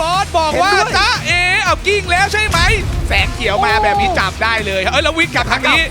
บอสบอกว่าเห็นด้วย จ้าเอเอากิ้งแล้วใช่ไหม แสงเขียวมาโอ้แบบนี้จับได้เลยเอ้ยแล้ววิ่งกลับทางนี้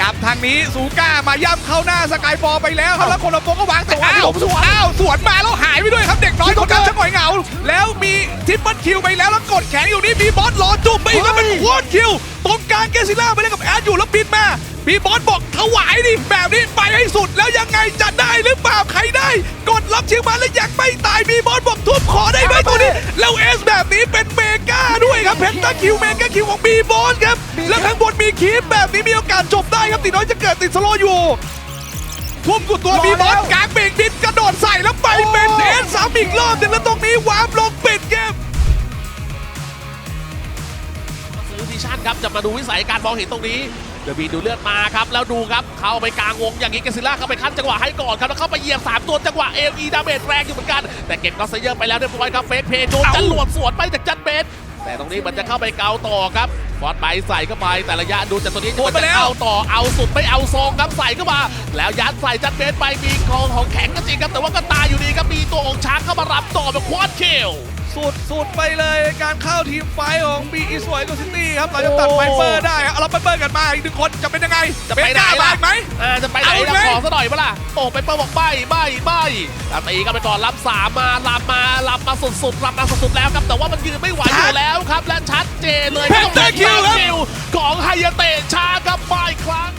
กลับทางนี้ซูก้ามาย่ำเข้าหน้าสกายฟอลไปแล้วครับแล้วคนละโปก็วางแต่สวนอ้าวสวนอ้าวสวนมาแล้วหายไปด้วยครับเด็กน้อยคนนั้นจะหงอยเหงา แล้วมีทิปเปิลคิวไปแล้วแล้วกดแขนอยู่นี่มีบอสรอจุ่มไปอีกแล้วเป็นโคตรคิวตรงกลางเกซิล่าไปเล่นกับแอดอยู่แล้วบินมามีบอสบอกถวายดิแบบนี้ไปให้สุดแล้วยังไงจะได้หรือเปล่าใครได้กด รับเชียงมาแล้วยังไม่ตายมีบอสบอกทุบขอได้ไหมตัวนี้ แล้วเอสแบบนี้เป็นเมกาด้วยครับเพนตาคิวเมกาคิวของบีบอสครับ แล้วข้างบนมีคีปแบบนี้มีโอกาสจบได้ครับตีน้อยจะเกิดติดสโลว์อยู่ทุ่มกุดตัวรอบีบอสแล้วกลางเบรกบินกระโดดใส่แล้วไปเป็นเอสสามอีกรอบหนึงแล้วตรงนี้วาร์ปลงปิดเกม ซิชันครับจะมาดูวิสัยการมองเห็นตรงนี้เดอะบีดูเลือดมาครับ แล้วดูครับ เข้าไปกลางวงอย่างนี้เกซิล่าเข้าไปขั้นจังหวะให้ก่อนครับ แล้วเข้าไปเหยียบ 3 ตัวจังหวะเอลีดาเมจแรงอยู่เหมือนกัน แต่เก็บก็เซเยอร์ไปแล้วเรียบร้อยครับ เฟสเพย์โดนจันหลวดสวนไปจากจันเบสแต่ตรงนี้มันจะเข้าไปเกาต่อครับบอสไปใส่เข้าไปแต่ระยะดูจากตัวนี้โดนไปมันแล้จะวเอาต่อเอาสุดไม่เอาทรงครับใส่เข้ามา แล้วยัดใส่จันเบสไปมีกองของแข็งก็จริงครับแต่ว่าก็ตายอยู่ดีครับมีตัวองช้างเข้ามารับต่อแบบควอดคิลสุดสุดไปเลยการเข้าทีมไฟของบี อีสวยกับซิตี้ครับเราจะตัดไฟเปอร์ได้ครับเอาเราไปเปิดกันมาอีกหนึ่งคนจะเป็นยังไงจะไปไหนเบก้าล่ะบ้างไหมอ่าจะไปไหนเอาล่ะไหมขอซะหน่อยเปะล่ะโอ้ไปเปิดบอกใบใบใบแล้วตีกันไปก่อนรับสามมารับมารับมาสุดๆรับมาสุดๆแล้วครับแต่ว่ามันยืนไม่ไหวอยู่แล้วครับและชัดเจนเลยเพนเตอร์คิวครับคิวของไฮยาเตะชาครับมาอีกครั้ง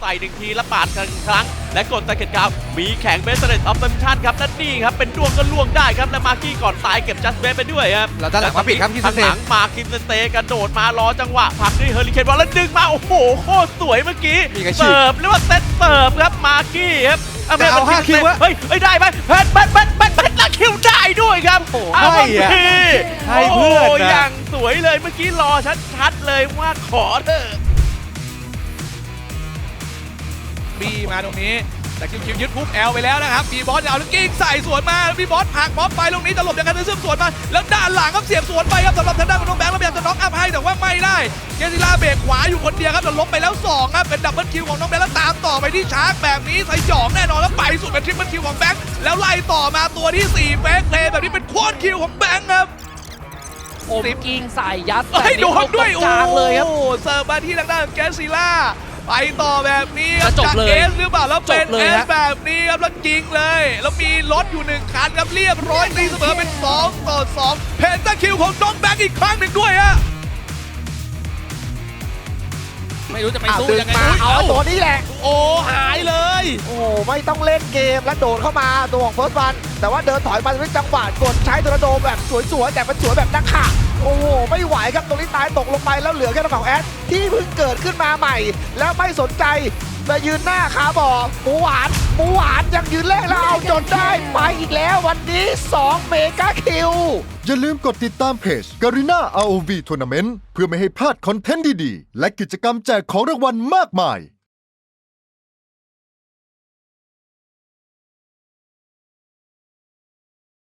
ใส่หนึ่งทีแล้วปาดกันครั้ง และกดตะเข็ดกาวมีแข่งเบสเรตออฟเซมชันครับนั่นนี่ครับเป็นดวงก็ล่วงได้ครับและมาร์กี้ก่อนตายเก็บจัสเบสไปด้วยครับแล้วด้านหลังมาปิดครับคิสข้างเซหลังมาคิมเซนเตกระโดดมารอจังหวะผลักด้วยเฮอริเคนบอลแล้วดึงมาโอ้โหโคตรสวยเมื่อกี้มีกระฉีกเสิร์ฟเรียกว่าเซตเสิร์ฟครับมาร์กี้ครับแต่เอาห้าคิวอะเฮ้ยเฮ้ยได้ไหมเพชรเพชรเพชรเพชรเพชรและคิวได้ด้วยครับโอ้โหเอาให้อะทีให้เพื่อนนะโโหอย่างสวยเลยเมื่อกี้รอชัดๆเลยว่าขอเถอะ บีมาตรงนี้ แต่คิวคิวยึดปุ๊บแอลไปแล้วนะครับบีบอสเอาลูกกิ้งใส่สวนมาบีบอสหักบอสไปตรงนี้จะหลบอย่างกันซึ่งสวนมา แล้วด้านหลังครับเสียบสวนไปครับสำหรับทางด้านของน้องแบงค์แล้วพยายามจะน็อกอัพให้แต่ว่าไม่ได้เกซิล่าเบรกขวาอยู่คนเดียวครับแต่ล้มไปแล้วสองครับเป็นดับเบิลคิวของน้องแบงค์แล้วตามต่อไปที่ชาร์กแบบนี้ใส่หยองแน่นอนแล้วไปสุดเป็นทริปเปิลคิวของแบงค์แล้วไล่ต่อมาตัวที่สี่แบงค์เพลย์แบบนี้เป็นโควอคิวของแบงค์ครับอมกิ้งใส่ยัดเฮ้ยโดนด้วยตรงกลางเลยครับโอ้โหเสิร์ฟมาที่ทางด้านของแกสซิล่า ไปต่อแบบนี้คแล้รับวจบจากเลยเอสหรือเปล่าแล้วเป็นจบเลยเอสฮะแบบนี้ครับแล้วยิงเลย แล้วมีรถอยู่หนึ่งคันครับเรียบร้อยตีเสมอเป็น 2 ต่อ 2 เพนตาคิวของน้องแบงค์อีกครั้งหนึ่งด้วยฮะไม่รู้จะไปอ้าวสู้ดึงยังไงมาอุ๊ยเอาเอ้าตัวนี้แหละ โอ้หายเลย โอ้โหไม่ต้องเล่นเกมแล้วโดดเข้ามาตัวของเฟิร์สวันแต่ว่าเดินถอยมาด้วยจังหวะกดใช้ตัวโดมแบบสวยๆแต่เป็นสวยแบบนักข่าโอ้โหไม่ไหวครับตรงนี้ตายตกลงไปแล้วเหลือแค่ตัวของแอด ที่เพิ่งเกิดขึ้นมาใหม่ แล้วไม่สนใจมายืนหน้าขาบ่อหมูหวานหมูหวานยังยืนแรกแล้วเอาจนได้ไปอีกแล้ววันนี้ 2 เมกะคิว อย่าลืมกดติดตามเพจ Garena ROV Tournament เพื่อไม่ให้พลาดคอนเทนต์ดีๆ และกิจกรรมแจกของรางวัลมากมาย